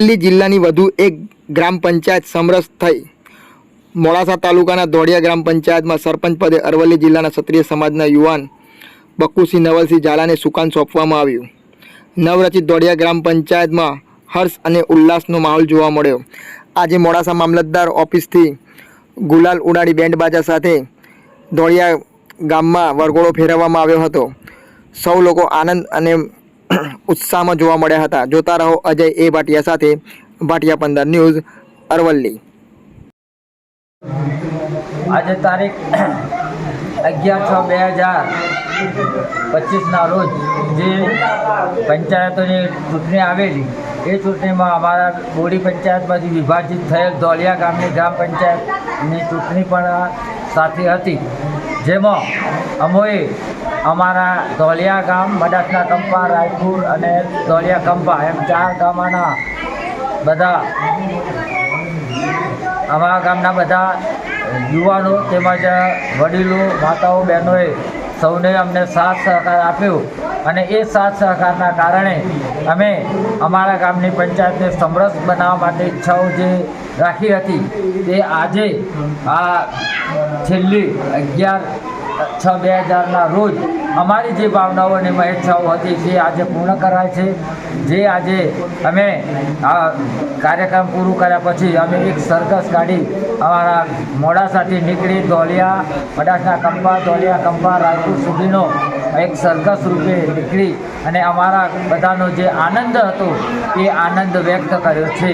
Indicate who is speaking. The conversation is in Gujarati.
Speaker 1: અરવલ્લી જિલ્લાની વધુ એક ગ્રામ પંચાયત સમરસ થઈ. મોડાસા તાલુકાના ધોળિયા ગ્રામ પંચાયતમાં સરપંચ પદે અરવલ્લી જિલ્લાના ક્ષત્રિય સમાજના યુવાન બકુસિંહ નવલસિંહ ઝાલાને સુકાન સોંપવામાં આવ્યું. નવરચિત ધોળિયા ગ્રામ પંચાયતમાં હર્ષ અને ઉલ્લાસનો માહોલ જોવા મળ્યો. આજે મોડાસા મામલતદાર ઓફિસથી ગુલાલ ઉડાડી બેન્ડ બાજા સાથે ધોળિયા ગામમાં વરઘોડો ફેરવવામાં આવ્યો હતો. સૌ લોકો આનંદ અને ઉત્સાહમાં જોવા મળ્યા હતા. જોતા રહો અજય એ ભાટિયા સાથે. ભાટિયા પંદર ન્યૂઝ, અરવલ્લી.
Speaker 2: આજે તારીખ અગિયાર છ બે હજાર પચીસના રોજ જે પંચાયતોની ચૂંટણી આવેલી, એ ચૂંટણીમાં અમારા બોડી પંચાયતમાંથી વિભાજિત થયેલ ધોલિયા ગામની ગ્રામ પંચાયતની ચૂંટણી પણ સાથે હતી. જેમાં અમોએ અમારા ધોલિયા ગામ મડાસના કંપા, રાયપુર અને ધોલિયા કંપા, એમ ચાર ગામના બધા અમારા ગામના બધા યુવાનો તેમજ વડીલો, માતાઓ, બહેનોએ સૌને અમને સાથ સહકાર આપ્યો અને એ સાથ સહકારના કારણે અમે અમારા ગામની પંચાયતને સમરસ બનાવવા માટે ઈચ્છાઓ જે રાખી હતી તે આજે આ છેલ્લી અગિયાર છ બે હજારના રોજ અમારી જે ભાવનાઓ અને મહેચ્છાઓ હતી તે આજે પૂર્ણ કરાય છે, જે આજે અમે આ કાર્યક્રમ પૂરું કર્યા પછી અમે એક સરઘસ કાઢી અમારા મોડાસાથી નીકળી ધોલિયા મડાસના કંપા ધોલિયા કંપા રાજપુર સુધીનો એક સરઘસ રૂપે નીકળી અને અમારા બધાનો જે આનંદ હતો એ આનંદ વ્યક્ત કર્યો છે.